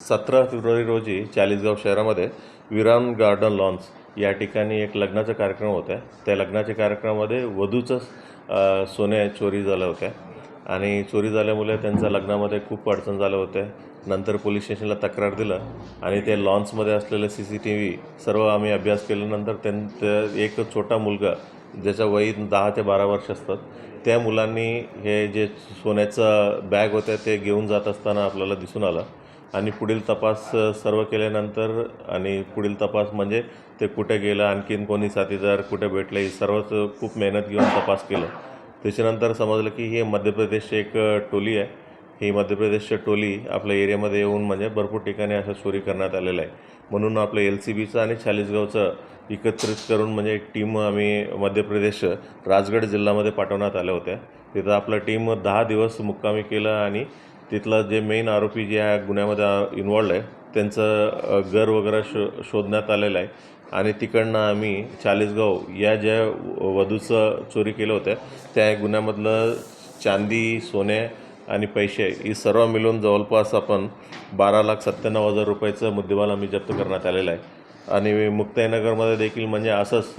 सतरा फेब्रुवारी रोजी चाळीसगाव शहरामध्ये विराम गार्डन लॉन्स या ठिकाणी एक लग्नाचा कार्यक्रम होता. त्या लग्नाच्या कार्यक्रमामध्ये वधूचं सोने चोरी झाल्या होत्या. आणि चोरी झाल्यामुळे त्यांच्या लग्नामध्ये खूप अडचण झाल्या होत्या. नंतर पोलीस स्टेशनला तक्रार दिलं आणि ते लॉन्समध्ये असलेलं सी सी टी व्ही सर्व आम्ही अभ्यास केल्यानंतर त्यां एक छोटा मुलगा ज्याचं वय दहा ते बारा वर्ष असतात त्या मुलांनी हे जे सोन्याचं बॅग होत्या ते घेऊन जात असताना आपल्याला दिसून आलं. आणि पुढील तपास सर्व केल्यानंतर आणि पुढील तपास म्हणजे ते कुठे गेलं आणखीन कोणी साथीदार कुठे भेटले हे सर्वच खूप मेहनत घेऊन तपास केलं. त्याच्यानंतर समजलं की हे मध्य प्रदेशची एक टोली आहे. ही मध्य प्रदेशची टोली आपल्या एरियामध्ये येऊन म्हणजे भरपूर ठिकाणी असं चोरी करण्यात आलेलं आहे म्हणून आपलं एल सी बीचं आणि चाळीसगावचं एकत्रित करून म्हणजे एक टीम आम्ही मध्य प्रदेश राजगड जिल्ह्यामध्ये पाठवण्यात आल्या होत्या. तिथं आपलं टीम दहा दिवस मुक्कामी केलं आणि तिथलं जे मेन आरोपी जे या गुन्ह्यामध्ये इन्वॉल्ड आहे त्यांचं घर वगैरे शो शोधण्यात आलेलं आहे. आणि तिकडनं आम्ही चाळीसगाव या ज्या वधूचं चोरी केलं होतं त्या गुन्ह्यामधलं चांदी सोने आणि पैसे ही सर्व मिळून जवळपास आपण बारा लाख सत्त्याण्णव हजार रुपयाचं मुद्देमाल आम्ही जप्त करण्यात आलेला आहे. आणि मुक्ताईनगरमध्ये देखील म्हणजे असंच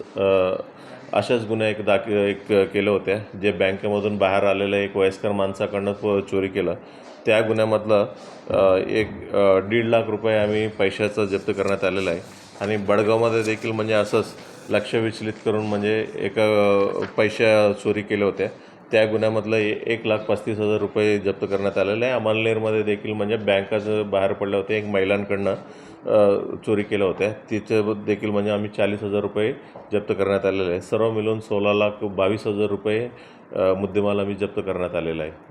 अशाच गुन्ह्या एक दाख एक केल्या होत्या जे बँकेमधून बाहेर आलेलं एक वयस्कर माणसाकडनं चोरी केलं. त्या गुन्ह्यामधलं एक दीड लाख रुपये आम्ही पैशाचं जप्त करण्यात आलेलं आहे. आणि बडगावमध्ये देखील म्हणजे असंच लक्ष विचलित करून म्हणजे एका पैशा चोरी केल्या होत्या त्या गुन्ह्यामधलं ए- एक लाख पस्तीस हजार रुपये जप्त करण्यात आलेलं आहे. अमलनेरमध्ये देखील म्हणजे बँकाचं बाहेर पडल्या होत्या एक महिलांकडनं चोरी केल्या होत्या. तिचं देखील म्हणजे आम्ही चाळीस हजार रुपये जप्त करण्यात आलेले आहे. सर्व मिळून सोळा लाख बावीस हजार रुपये मुद्देमाल आम्ही जप्त करण्यात आलेला आहे.